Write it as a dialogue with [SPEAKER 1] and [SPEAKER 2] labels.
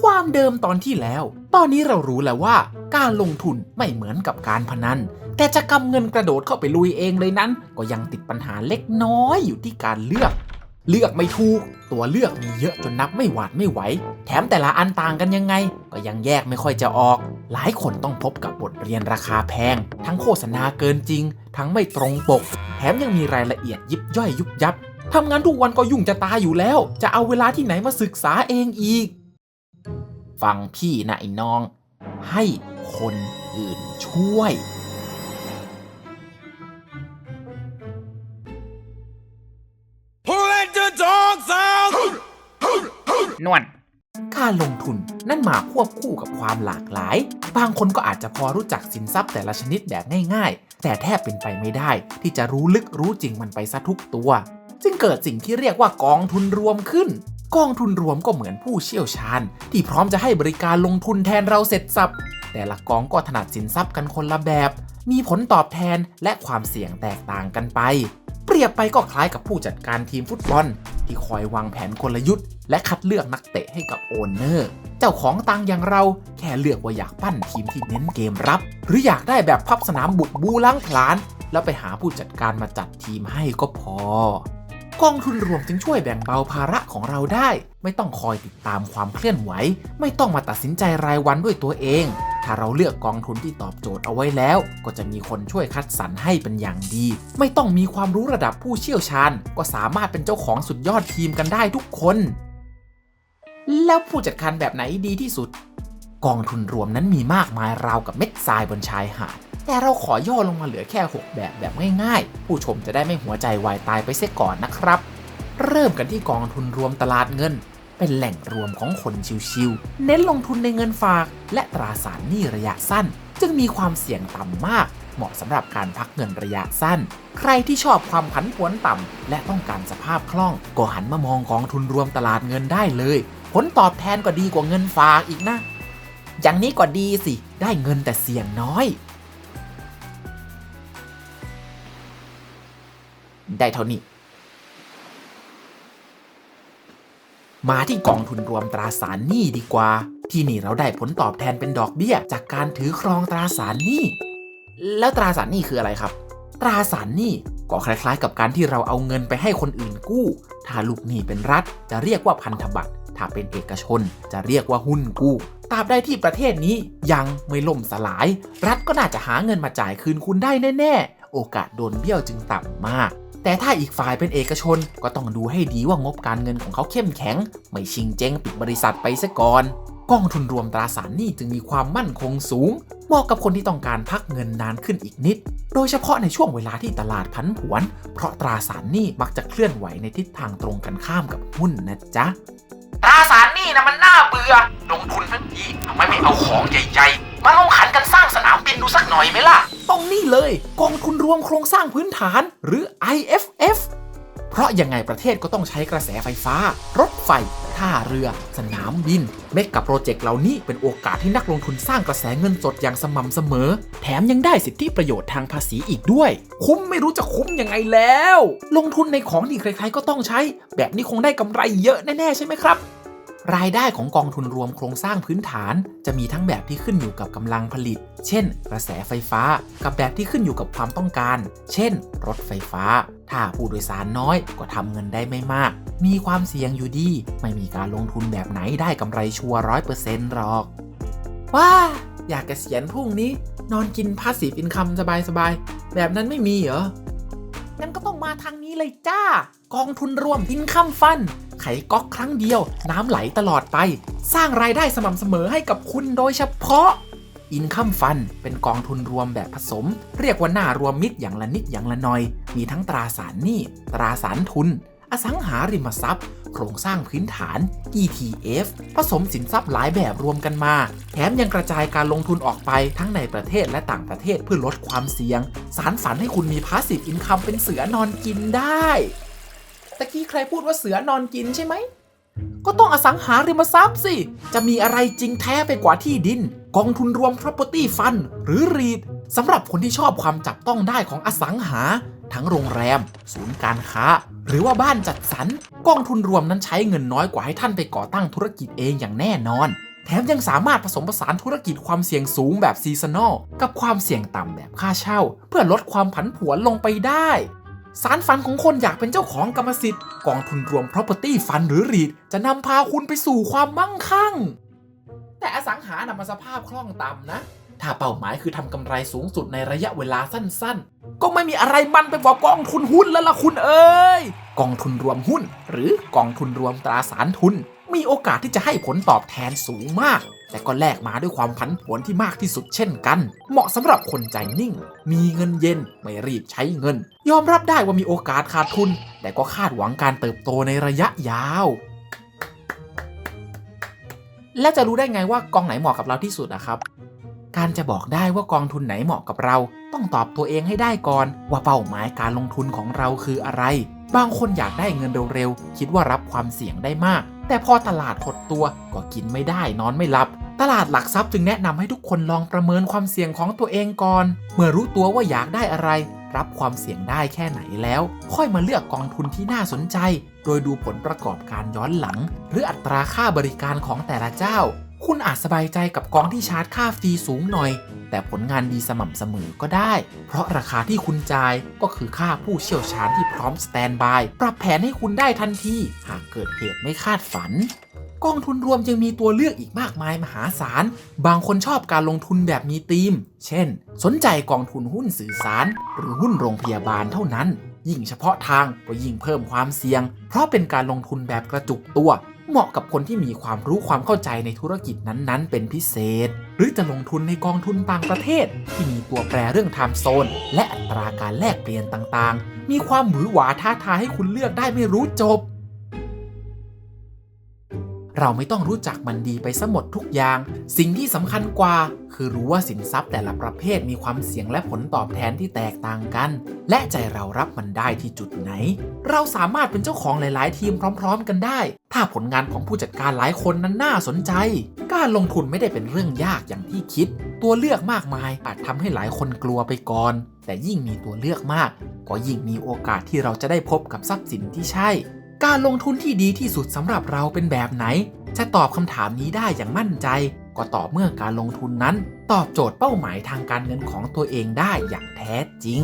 [SPEAKER 1] ความเดิมตอนที่แล้ว ตอนนี้เรารู้แล้วว่า การลงทุนไม่เหมือนกับการพนัน แต่จะกำเงินกระโดดเข้าไปลุยเองเลยนั้น ก็ยังติดปัญหาเล็กน้อยอยู่ที่การเลือก เลือกไม่ถูก ตัวเลือกมีเยอะจนนับไม่หวาดไม่ไหว แถมแต่ละอันต่างกันยังไง ก็ยังแยกไม่ค่อยจะออก หลายคนต้องพบกับบทเรียนราคาแพง ทั้งโฆษณาเกินจริง ทั้งไม่ตรงปก แถมยังมีรายละเอียดยิบย่อยยุบยับทำงานทุกวันก็ยุ่งจะตายอยู่แล้ว จะเอาเวลาที่ไหนมาศึกษาเองอีก ฟังพี่นะไอ้น้อง ให้คนอื่นช่วย
[SPEAKER 2] Who let the dogs out?
[SPEAKER 1] นวลการลงทุนนั่นมาควบคู่กับความหลากหลาย บางคนก็อาจจะพอรู้จักสินทรัพย์แต่ละชนิดแบบง่ายๆ แต่แทบเป็นไปไม่ได้ ที่จะรู้ลึกรู้จริงมันไปซะทุกตัว จึงเกิดสิ่งที่เรียกว่ากองทุนรวมขึ้น กองทุนรวมก็เหมือนผู้เชี่ยวชาญ ที่พร้อมจะให้บริการลงทุนแทนเราเสร็จสับ แต่ละกองก็ถนัดสินทรัพย์กันคนละแบบ มีผลตอบแทนและความเสี่ยงแตกต่างกันไป เปรียบไปก็คล้ายกับผู้จัดการทีมฟุตบอล ที่คอยวางแผนกลยุทธ์ และคัดเลือกนักเตะให้กับโอนเนอร์ เจ้าของตังอย่างเราแค่เลือกว่าอยากปั้นทีมที่เน้นเกมรับ หรืออยากได้แบบพับสนามบุกบูล้างผลาญแล้วไปหาผู้จัดการมาจัดทีมให้ก็พอ กองทุนรวมจึงช่วยแบ่งเบาภาระของเราได้ ไม่ต้องคอยติดตามความเคลื่อนไหว ไม่ต้องมาตัดสินใจรายวันด้วยตัวเอง ถ้าเราเลือกกองทุนที่ตอบโจทย์เอาไว้แล้ว ก็จะมีคนช่วยคัดสรรให้เป็นอย่างดี ไม่ต้องมีความรู้ระดับผู้เชี่ยวชาญ ก็สามารถเป็นเจ้าของสุดยอดทีมกันได้ทุกคน แล้วผู้จัดการแบบไหนดีที่สุด กองทุนรวมนั้นมีมากมายราวกับเม็ดทรายบนชายหาด แต่เราขอย่อลงมาเหลือแค่ 6 แบบแบบง่ายๆ ผู้ชมจะได้ไม่หัวใจวายตายไปเสียก่อนนะครับ เริ่มกันที่กองทุนรวมตลาดเงิน เป็นแหล่งรวมของคนชิวๆเน้นลงทุนในเงินฝาก และตราสารหนี้ระยะสั้น จึงมีความเสี่ยงต่ำมาก เหมาะสำหรับการพักเงินระยะสั้น ใครที่ชอบความผันผวนต่ำและต้องการสภาพคล่อง ก็หันมามองกองทุนรวมตลาดเงินได้เลย ผลตอบแทนก็ดีกว่าเงินฝากอีกนะ อย่างนี้ก็ดีสิ ได้เงินแต่เสี่ยงน้อย ได้เท่านี้ มาที่กองทุนรวมตราสารหนี้ดีกว่า ที่นี่เราได้ผลตอบแทนเป็นดอกเบี้ย จากการถือครองตราสารหนี้ แล้วตราสารหนี้คืออะไรครับ ตราสารหนี้ก็คล้ายๆ กับการที่เราเอาเงินไปให้คนอื่นกู้ ถ้าลูกหนี้เป็นรัฐ จะเรียกว่าพันธบัตร ถ้าเป็นเอกชนจะเรียกว่าหุ้นกู้ตราบใดที่ประเทศนี้ยังไม่ล่มสลาย รัฐก็น่าจะหาเงินมาจ่ายคืนคุณได้แน่ ๆ โอกาสโดนเบี้ยวจึงต่ำมาก แต่ถ้าอีกฝ่ายเป็นเอกชนก็ต้องดูให้ดีว่างบการเงินของเขาเข้มแข็ง ไม่ชิงเจ๊งปิดบริษัทไปซะก่อนกองทุนรวมตราสารหนี้จึงมีความมั่นคงสูง เหมาะกับคนที่ต้องการพักเงินนานขึ้นอีกนิด โดยเฉพาะในช่วงเวลาที่ตลาดผันผวน เพราะตราสารหนี้มักจะเคลื่อนไหวในทิศทางตรงกันข้ามกับหุ้นนะจ๊ะ ตราสารหนี้นะมันน่าเบื่อ ลงทุนทั้งทีทำไมไม่เอาของใหญ่ๆ มาลงขันกันสร้างส นามบินดูสักหน่อยไหมล่ะ ต้องนี่เลยกองทุนรวมโครงสร้างพื้นฐานหรือ IFF เพราะยังไงประเทศก็ต้องใช้กระแสไฟฟ้า รถไฟ ท่าเรือ สนามบิน เมกกับโปรเจกต์เหล่านี้เป็นโอกาสที่นักลงทุนสร้างกระแสเงินสดอย่างสม่ำเสมอ แถมยังได้สิทธิประโยชน์ทางภาษีอีกด้วย คุ้มไม่รู้จะคุ้มยังไงแล้ว ลงทุนในของที่ใครๆก็ต้องใช้ แบบนี้คงได้กำไรเยอะแน่ๆใช่ไหมครับ รายได้ของกองทุนรวมโครงสร้างพื้นฐาน จะมีทั้งแบบที่ขึ้นอยู่กับกำลังผลิต เช่น กระแสไฟฟ้า กับแบบที่ขึ้นอยู่กับความต้องการ เช่น รถไฟฟ้า ถ้าผู้โดยสารน้อยก็ทำเงินได้ไม่มาก มีความเสี่ยงอยู่ดี ไม่มีการลงทุนแบบไหนได้กำไรชัวร้อยเปอร์เซ็นต์หรอก ว้า อยากเกษียณพรุ่งนี้ นอนกินพาสซีฟอินคัมสบายๆ แบบนั้นไม่มีเหรองั้นก็ต้องมาทางนี้เลยจ้า กองทุนรวมอินคัมฟัน ไขก๊อกครั้งเดียว น้ำไหลตลอดไป สร้างรายได้สม่ำเสมอให้กับคุณโดยเฉพาะอินคัมฟันเป็นกองทุนรวมแบบผสม เรียกว่าหน้ารวมมิตรอย่างละนิดอย่างละหน่อย มีทั้งตราสารหนี้ตราสารทุน อสังหาริมทรัพย์ โครงสร้างพื้นฐาน ETF ผสมสินทรัพย์หลายแบบรวมกันมา แถมยังกระจายการลงทุนออกไปทั้งในประเทศและต่างประเทศเพื่อลดความเสี่ยง สารฝันให้คุณมีพาสซีฟอินคัมเป็นเสือนอนกินได้ ตะกี้ใครพูดว่าเสือนอนกินใช่ไหม ก็ต้องอสังหาริมทรัพย์สิ จะมีอะไรจริงแท้ไปกว่าที่ดิน กองทุนรวม property fund หรือ REIT สำหรับคนที่ชอบความจับต้องได้ของอสังหา ทั้งโรงแรม ศูนย์การค้า หรือว่าบ้านจัดสรร กองทุนรวมนั้นใช้เงินน้อยกว่าให้ท่านไปก่อตั้งธุรกิจเองอย่างแน่นอน แถมยังสามารถผสมผสานธุรกิจความเสี่ยงสูงแบบซีซันอลกับความเสี่ยงต่ำแบบค่าเช่า เพื่อลดความผันผวนลงไปได้ สารฝันของคนอยากเป็นเจ้าของกรรมสิทธิ์กองทุนรวม property fund หรือ REIT จะนำพาคุณไปสู่ความมั่งคั่ง แต่อสังหานะมันสภาพคล่องต่ำนะ ถ้าเป้าหมายคือทำกำไรสูงสุดในระยะเวลาสั้นๆ ก็ไม่มีอะไรมันไปกว่ากองทุนหุ้นแล้วล่ะคุณเอ้ยกองทุนรวมหุ้น หรือกองทุนรวมตราสารทุน มีโอกาสที่จะให้ผลตอบแทนสูงมาก แต่ก็แลกมาด้วยความผันผวนที่มากที่สุดเช่นกัน เหมาะสำหรับคนใจนิ่ง มีเงินเย็นไม่รีบใช้เงิน ยอมรับได้ว่ามีโอกาสขาดทุน แต่ก็คาดหวังการเติบโตในระยะยาวและจะรู้ได้ไงว่ากองไหนเหมาะกับเราที่สุดนะครับ การจะบอกได้ว่ากองทุนไหนเหมาะกับเรา ต้องตอบตัวเองให้ได้ก่อน ว่าเป้าหมายการลงทุนของเราคืออะไร บางคนอยากได้เงินเร็วๆ คิดว่ารับความเสี่ยงได้มาก แต่พอตลาดหดตัวก็กินไม่ได้นอนไม่หลับ ตลาดหลักทรัพย์จึงแนะนำให้ทุกคนลองประเมินความเสี่ยงของตัวเองก่อน เมื่อรู้ตัวว่าอยากได้อะไร รับความเสี่ยงได้แค่ไหนแล้ว ค่อยมาเลือกกองทุนที่น่าสนใจ โดยดูผลประกอบการย้อนหลัง หรืออัตราค่าบริการของแต่ละเจ้า คุณอาจสบายใจกับกองที่ชาร์จค่าฟรีสูงหน่อย แต่ผลงานดีสม่ำเสมอก็ได้ เพราะราคาที่คุณจ่ายก็คือค่าผู้เชี่ยวชาญที่พร้อมสแตนบาย ปรับแผนให้คุณได้ทันที หากเกิดเหตุไม่คาดฝันกองทุนรวมยังมีตัวเลือกอีกมากมายมหาศาล บางคนชอบการลงทุนแบบมีธีม เช่น สนใจกองทุนหุ้นสื่อสาร หรือหุ้นโรงพยาบาลเท่านั้น ยิ่งเฉพาะทางก็ยิ่งเพิ่มความเสี่ยง เพราะเป็นการลงทุนแบบกระจุกตัว เหมาะกับคนที่มีความรู้ความเข้าใจในธุรกิจนั้นๆ เป็นพิเศษ หรือจะลงทุนในกองทุนต่างประเทศ ที่มีตัวแปรเรื่องไทม์โซน และอัตราการแลกเปลี่ยนต่างๆ มีความหวือหวาท้าทายให้คุณเลือกได้ไม่รู้จบ เราไม่ต้องรู้จักมันดีไปซะหมดทุกอย่าง สิ่งที่สำคัญกว่า คือรู้ว่าสินทรัพย์แต่ละประเภทมีความเสี่ยงและผลตอบแทนที่แตกต่างกัน และใจเรารับมันได้ที่จุดไหน เราสามารถเป็นเจ้าของหลาย ๆ ทีมพร้อม ๆ กันได้ ถ้าผลงานของผู้จัดการหลายคนนั้นน่าสนใจ การลงทุนไม่ได้เป็นเรื่องยากอย่างที่คิด ตัวเลือกมากมายอาจทำให้หลายคนกลัวไปก่อนแต่ยิ่งมีตัวเลือกมาก ก็ยิ่งมีโอกาสที่เราจะได้พบกับทรัพย์สินที่ใช่ การลงทุนที่ดีที่สุดสำหรับเราเป็นแบบไหน จะตอบคำถามนี้ได้อย่างมั่นใจ ก็ต่อเมื่อการลงทุนนั้น ตอบโจทย์เป้าหมายทางการเงินของตัวเองได้อย่างแท้จริง